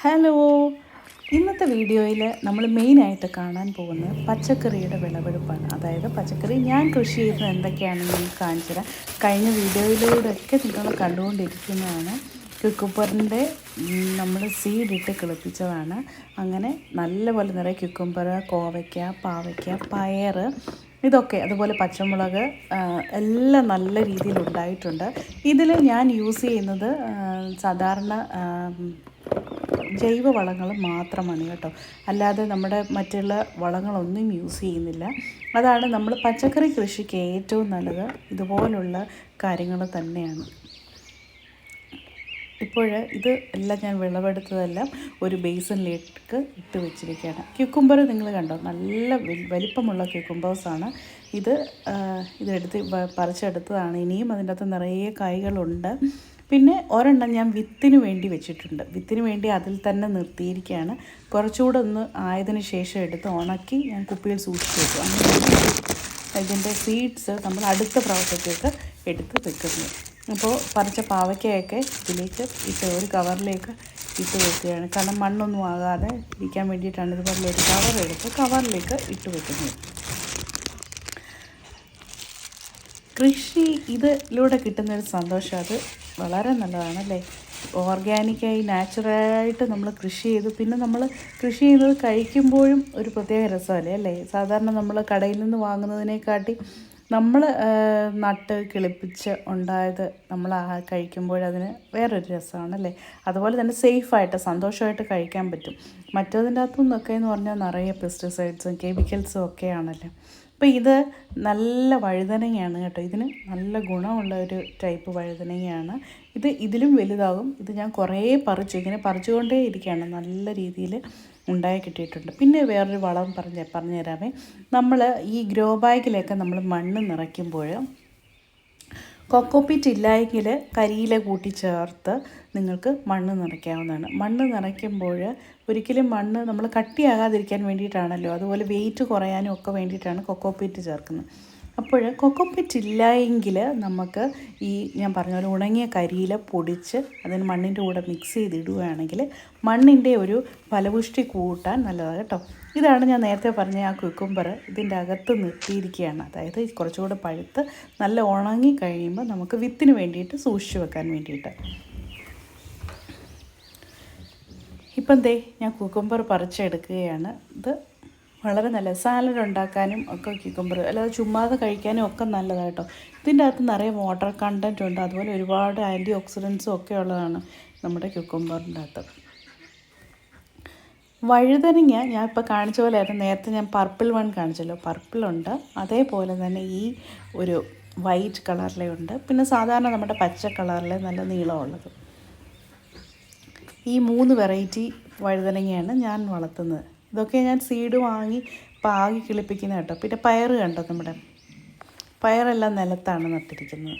Hello. ഇന്നത്തെ വീഡിയോയിൽ നമ്മൾ മെയിനായിട്ട് കാണാൻ പോകുന്നത് പച്ചക്കറിയുടെ വിളവെടുപ്പാണ്. അതായത് പച്ചക്കറി ഞാൻ കൃഷി ചെയ്യുന്നത് എന്തൊക്കെയാണെന്ന് നിങ്ങൾക്ക് കാണിച്ചു തരാം. കഴിഞ്ഞ വീഡിയോയിലൂടെയൊക്കെ നിങ്ങൾ കണ്ടുകൊണ്ടിരിക്കുന്നതാണ്. ക്യുക്കുംബറിന്റെ നമ്മൾ സീഡിട്ട് കിളിപ്പിച്ചതാണ്. അങ്ങനെ നല്ലപോലെ നിറയെ ക്യുക്കുംബർ കോവയ്ക്ക പാവയ്ക്ക പയർ ഇതൊക്കെ അതുപോലെ പച്ചമുളക് എല്ലാം നല്ല രീതിയിൽ ഉണ്ടായിട്ടുണ്ട് ഇതിൽ ഞാൻ യൂസ് ചെയ്യുന്നത് സാധാരണ ജൈവ വളങ്ങൾ മാത്രമാണ് കേട്ടോ. അല്ലാതെ നമ്മുടെ മറ്റുള്ള വളങ്ങളൊന്നും യൂസ് ചെയ്യുന്നില്ല. അതാണ് നമ്മൾ പച്ചക്കറി കൃഷിക്ക് ഏറ്റവും നല്ലത്. ഇതുപോലുള്ള കാര്യങ്ങൾ തന്നെയാണ്. ഇപ്പോൾ ഇത് എല്ലാം ഞാൻ വിളവെടുത്തതെല്ലാം ഒരു ബേസിനിലേക്ക് ഇട്ട് വെച്ചിരിക്കുകയാണ്. ക്യുക്കുംബർ നിങ്ങൾ കണ്ടോ? നല്ല വലിപ്പമുള്ള ക്യുക്കുംബേഴ്സാണ് ഇത് ഇതെടുത്ത് പറിച്ചെടുത്തതാണ്. ഇനിയും അതിന്റെ അകത്ത് നിറയെ കായ്കളുണ്ട്. പിന്നെ ഒരെണ്ണം ഞാൻ വിത്തിന് വേണ്ടി വെച്ചിട്ടുണ്ട്. വിത്തിന് വേണ്ടി അതിൽ തന്നെ നിർത്തിയിരിക്കുകയാണ്. കുറച്ചുകൂടെ ഒന്ന് ആയതിനു ശേഷം എടുത്ത് ഉണക്കി ഞാൻ കുപ്പിയിൽ സൂക്ഷിച്ച് വെച്ചു. അങ്ങനെ ഇതിന്റെ സീഡ്സ് നമ്മൾ അടുത്ത പ്രാവശ്യത്തേക്ക് എടുത്ത് വെക്കുന്നു. അപ്പോൾ പറിച്ച പാവയ്ക്കയൊക്കെ ഇതിലേക്ക് ഇട്ട് ഒരു കവറിലേക്ക് ഇട്ട് വെക്കുകയാണ്. കാരണം മണ്ണൊന്നും ആകാതെ ഇരിക്കാൻ വേണ്ടിയിട്ടാണ് ഇതുപോലെ ഒരു കവർ എടുത്ത് കവറിലേക്ക് ഇട്ട് വെക്കുന്നത്. കൃഷി ഇതിലൂടെ കിട്ടുന്നൊരു സന്തോഷം. അത് വളരെ നല്ലതാണ് അല്ലേ ഓർഗാനിക്കായി നാച്ചുറലായിട്ട് നമ്മൾ കൃഷി ചെയ്ത്. പിന്നെ നമ്മൾ കൃഷി ചെയ്യുന്നത് കഴിക്കുമ്പോഴും ഒരു പ്രത്യേക രസമല്ലേ അല്ലേ? സാധാരണ നമ്മൾ കടയിൽ നിന്ന് വാങ്ങുന്നതിനെക്കാട്ടി നമ്മൾ നട്ട് കിളിപ്പിച്ച് ഉണ്ടായത് നമ്മൾ ആ കഴിക്കുമ്പോഴതിന് വേറൊരു രസമാണ് അല്ലേ അതുപോലെ തന്നെ സേഫായിട്ട് സന്തോഷമായിട്ട് കഴിക്കാൻ പറ്റും. മറ്റതിന്റെ അകത്തുനിന്നൊക്കെ എന്ന് പറഞ്ഞാൽ നിറയെ പെസ്റ്റിസൈഡ്സും കെമിക്കൽസും ഒക്കെയാണല്ലോ? അപ്പോൾ ഇത് നല്ല വഴുതനങ്ങയാണ് കേട്ടോ. ഇതിന് നല്ല ഗുണമുള്ള ഒരു ടൈപ്പ് വഴുതനങ്ങയാണ്. ഇത് ഇതിലും വലുതാകും. ഇത് ഞാൻ കുറേ പറിച്ചു. ഇങ്ങനെ പറിച്ചുകൊണ്ടേ ഇരിക്കുകയാണ്. നല്ല രീതിയിൽ ഉണ്ടായി കിട്ടിയിട്ടുണ്ട്. പിന്നെ വേറൊരു വളം പറഞ്ഞ് പറഞ്ഞുതരാമേ. നമ്മൾ ഈ ഗ്രോ ബാഗിലൊക്കെ നമ്മൾ മണ്ണ് നിറയ്ക്കുമ്പോൾ കൊക്കോപ്പിറ്റ് ഇല്ലായെങ്കിൽ കരിയില കൂട്ടി ചേർത്ത് നിങ്ങൾക്ക് മണ്ണ് നിറയ്ക്കാവുന്നതാണ്. മണ്ണ് നിറയ്ക്കുമ്പോൾ ഒരിക്കലും മണ്ണ് നമ്മൾ കട്ടിയാകാതിരിക്കാൻ വേണ്ടിയിട്ടാണല്ലോ അതുപോലെ വെയിറ്റ് കുറയാനും ഒക്കെ വേണ്ടിയിട്ടാണ് കൊക്കോപ്പിറ്റ് ചേർക്കുന്നത്. അപ്പോൾ കൊക്കോപ്പിറ്റ് ഇല്ലായെങ്കിൽ നമുക്ക് ഈ ഞാൻ പറഞ്ഞ പോലെ ഉണങ്ങിയ കരിയില പൊടിച്ച് അതിന് മണ്ണിന്റെ കൂടെ മിക്സ് ചെയ്തിടുകയാണെങ്കിൽ മണ്ണിന്റെ ഒരു ഫലപുഷ്ടി കൂട്ടാൻ നല്ലതാണ് കേട്ടോ. ഇതാണ് ഞാൻ നേരത്തെ പറഞ്ഞ ആ കുക്കുംബർ ഇതിന്റെ അകത്ത് നിർത്തിയിരിക്കുകയാണ്. അതായത് കുറച്ചുകൂടെ പഴുത്ത് നല്ല ഉണങ്ങി കഴിയുമ്പോൾ നമുക്ക് വിത്തിന് വേണ്ടിയിട്ട് സൂക്ഷിച്ചു വെക്കാൻ വേണ്ടിയിട്ട്. ഇപ്പം ദേ ഞാൻ കുക്കുംബർ പറിച്ചെടുക്കുകയാണ്. ഇത് വളരെ നല്ല സാലഡ് ഉണ്ടാക്കാനും ഒക്കെ ക്യൂക്കമ്പർ അല്ലാതെ ചുമ്മാതെ കഴിക്കാനും ഒക്കെ നല്ലതായിട്ടോ ഇതിന്റെ അകത്ത് നിറയെ വാട്ടർ കണ്ടന്റ് ഉണ്ട്. അതുപോലെ ഒരുപാട് ആന്റി ഓക്സിഡൻസും ഒക്കെ ഉള്ളതാണ് നമ്മുടെ ക്യൂക്കമ്പറിന്റെ അകത്ത്. വഴുതനങ്ങ ഞാൻ ഇപ്പോൾ കാണിച്ച പോലെ ആയിരുന്നു. നേരത്തെ ഞാൻ പർപ്പിൾ വൺ കാണിച്ചല്ലോ. പർപ്പിളുണ്ട് അതേപോലെ തന്നെ ഈ ഒരു വൈറ്റ് കളറിലെ ഉണ്ട്. പിന്നെ സാധാരണ നമ്മുടെ പച്ച കളറിലെ നല്ല നീളമുള്ളത്. ഈ മൂന്ന് വെറൈറ്റി വഴുതനങ്ങയാണ് ഞാൻ വളർത്തുന്നത്. ഇതൊക്കെ ഞാൻ സീഡ് വാങ്ങി പാകി കിളിപ്പിക്കുന്ന കേട്ടോ. പിന്നെ പയർ കണ്ടോ നമ്മുടെ? പയറെല്ലാം നിലത്താണ് നട്ടിരിക്കുന്നത്.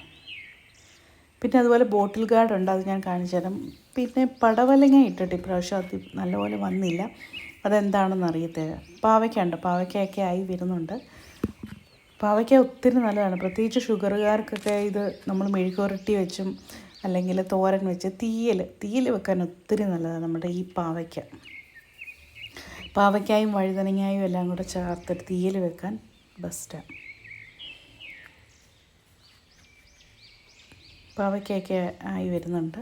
പിന്നെ അതുപോലെ ബോട്ടിൽ ഗാർഡ് ഉണ്ട് അത് ഞാൻ കാണിച്ചു തരാം. പിന്നെ പടവലങ്ങ ഇട്ടിട്ട് ഇപ്രാവശ്യം അത് നല്ലപോലെ വന്നില്ല. അതെന്താണെന്ന് അറിയത്തില്ല പാവയ്ക്കുണ്ട് പാവയ്ക്കയൊക്കെ ആയി വരുന്നുണ്ട്. പാവയ്ക്ക ഒത്തിരി നല്ലതാണ്. പ്രത്യേകിച്ച് ഷുഗറുകാർക്കൊക്കെ ഇത് നമ്മൾ മെഴുകുരട്ടി വെച്ചും അല്ലെങ്കിൽ തോരൻ വെച്ച് തീയൽ തീയൽ വെക്കാൻ ഒത്തിരി നല്ലതാണ് നമ്മുടെ ഈ പാവയ്ക്ക. പാവയ്ക്കായും വഴുതനങ്ങായും എല്ലാം കൂടെ ചേർത്തിട്ട് തീയൽ വെക്കാൻ ബെസ്റ്റാണ് പാവയ്ക്കൊക്കെ ആയി വരുന്നുണ്ട്.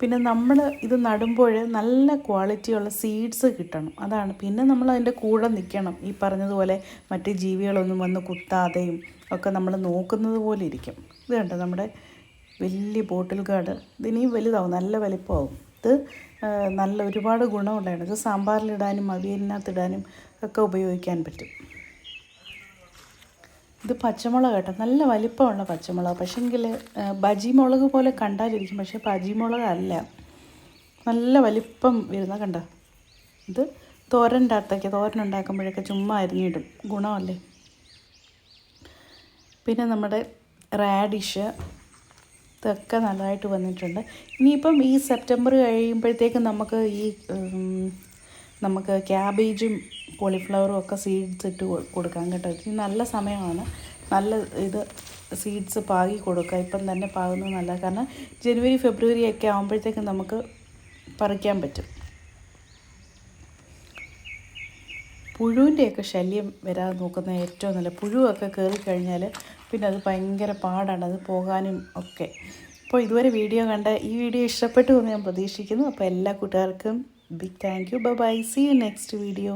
പിന്നെ നമ്മൾ ഇത് നടുമ്പോൾ നല്ല ക്വാളിറ്റിയുള്ള സീഡ്സ് കിട്ടണം. അതാണ്. പിന്നെ നമ്മൾ അതിന്റെ കൂടെ നിൽക്കണം. ഈ പറഞ്ഞതുപോലെ മറ്റ് ജീവികളൊന്നും വന്ന് കുത്താതെയും ഒക്കെ നമ്മൾ നോക്കുന്നത് പോലെ ഇരിക്കും. ഇത് കണ്ടോ? നമ്മുടെ വലിയ ബോട്ടിൽ ഗാർഡ് ഇതിനി വലുതാവും. നല്ല വലിപ്പമാവും. ആ, നല്ല ഒരുപാട് ഗുണമുള്ളതാണ്. ഇത് സാമ്പാറിലിടാനും അവിയലിനകത്തിടാനും ഒക്കെ ഉപയോഗിക്കാൻ പറ്റും. ഇത് പച്ചമുളക് കേട്ടോ. നല്ല വലിപ്പമുള്ള പച്ചമുളക്. പക്ഷേങ്കിൽ ബജി മുളക് പോലെ കണ്ടാലിരിക്കും. പക്ഷേ ബജി മുളക് അല്ല. നല്ല വലിപ്പം വരുന്ന കണ്ട? ഇത് തോരന്റെ അകത്തൊക്കെ തോരൻ ഉണ്ടാക്കുമ്പോഴൊക്കെ ചുമ്മാ അരിഞ്ഞിടും. ഗുണമല്ലേ? പിന്നെ നമ്മുടെ റാഡിഷ് ഇതൊക്കെ നല്ലതായിട്ട് വന്നിട്ടുണ്ട്. ഇനിയിപ്പം ഈ സെപ്റ്റംബർ കഴിയുമ്പോഴത്തേക്ക് നമുക്ക് ഈ നമുക്ക് ക്യാബേജും കോളിഫ്ലവറും ഒക്കെ സീഡ്സ് ഇട്ട് കൊടുക്കാൻ കേട്ടോ. ഇത് നല്ല സമയമാണ്. നല്ല ഇത് സീഡ്സ് പാകി കൊടുക്കുക ഇപ്പം തന്നെ പാകുന്നത് നല്ല കാരണം ജനുവരി ഫെബ്രുവരി ഒക്കെ ആകുമ്പോഴത്തേക്ക് നമുക്ക് പറിക്കാൻ പറ്റും. പുഴുവിന്റെയൊക്കെ ശല്യം വരാതെ നോക്കുന്ന ഏറ്റവും നല്ല പുഴുവൊക്കെ കയറി കഴിഞ്ഞാൽ പിന്നെ അത് ഭയങ്കര പാടാണ് അത് പോകാനും ഒക്കെ. അപ്പോൾ ഇതുവരെ വീഡിയോ കണ്ട ഈ വീഡിയോ ഇഷ്ടപ്പെട്ടു എന്ന് ഞാൻ പ്രതീക്ഷിക്കുന്നു. അപ്പോൾ എല്ലാ കൂട്ടുകാർക്കും big thank you bye see you next video